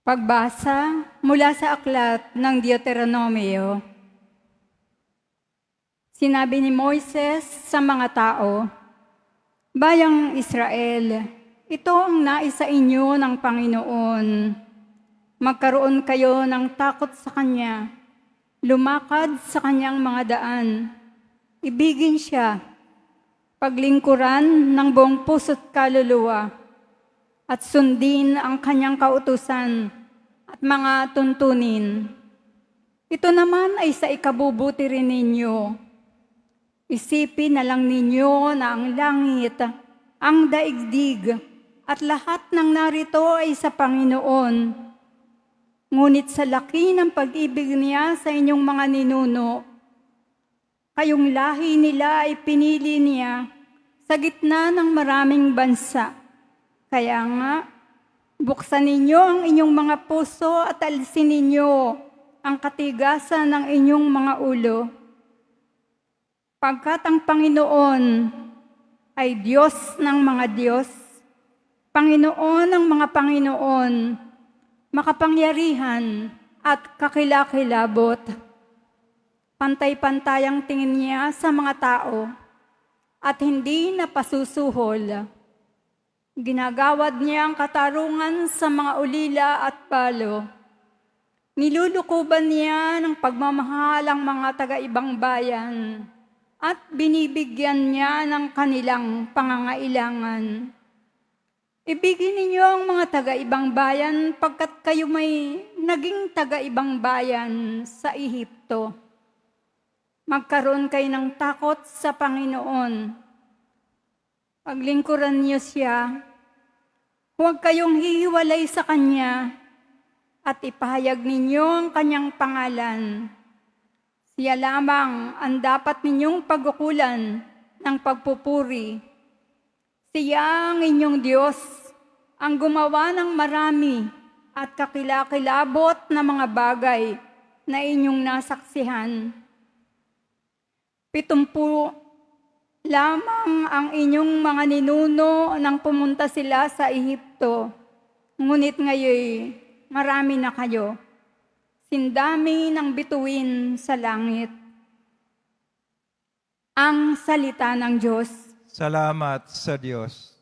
Pagbasa mula sa aklat ng Deuteronomio. Sinabi ni Moises sa mga tao, Bayang Israel, ito ang nais inyo ng Panginoon. Magkaroon kayo ng takot sa Kanya, lumakad sa Kanyang mga daan, ibigin siya, paglingkuran ng buong puso't kaluluwa, at sundin ang kanyang kautusan mga tuntunin. Ito naman ay sa ikabubuti rin ninyo. Isipin na lang ninyo na ang langit, ang daigdig, at lahat ng narito ay sa Panginoon. Ngunit sa laki ng pag-ibig niya sa inyong mga ninuno, kayong lahi nila ay pinili niya sa gitna ng maraming bansa. Kaya nga, buksan ninyo ang inyong mga puso at alisin ninyo ang katigasan ng inyong mga ulo. Pagkat ang Panginoon ay Diyos ng mga Diyos, Panginoon ng mga Panginoon, makapangyarihan at kakilakilabot. Pantay-pantay ang tingin niya sa mga tao at hindi napasusuhol. Ginagawad niya ang katarungan sa mga ulila at palo. Nilulukuban niya ng pagmamahal ang mga taga-ibang bayan at binibigyan niya ng kanilang pangangailangan. Ibigin ninyo ang mga taga-ibang bayan pagkat kayo may naging taga-ibang bayan sa Ehipto. Magkaroon kayo ng takot sa Panginoon. Paglingkuran niyo siya, huwag kayong hihiwalay sa Kanya at ipahayag ninyo ang Kanyang pangalan. Siya lamang ang dapat ninyong pagkukulan ng pagpupuri. Siya ang inyong Diyos, ang gumawa ng marami at kakilakilabot na mga bagay na inyong nasaksihan. Pitumpu lamang ang inyong mga ninuno nang pumunta sila sa Ehipto. Ngunit ngayon, marami na kayo. Sindami ng bituin sa langit. Ang salita ng Diyos. Salamat sa Diyos.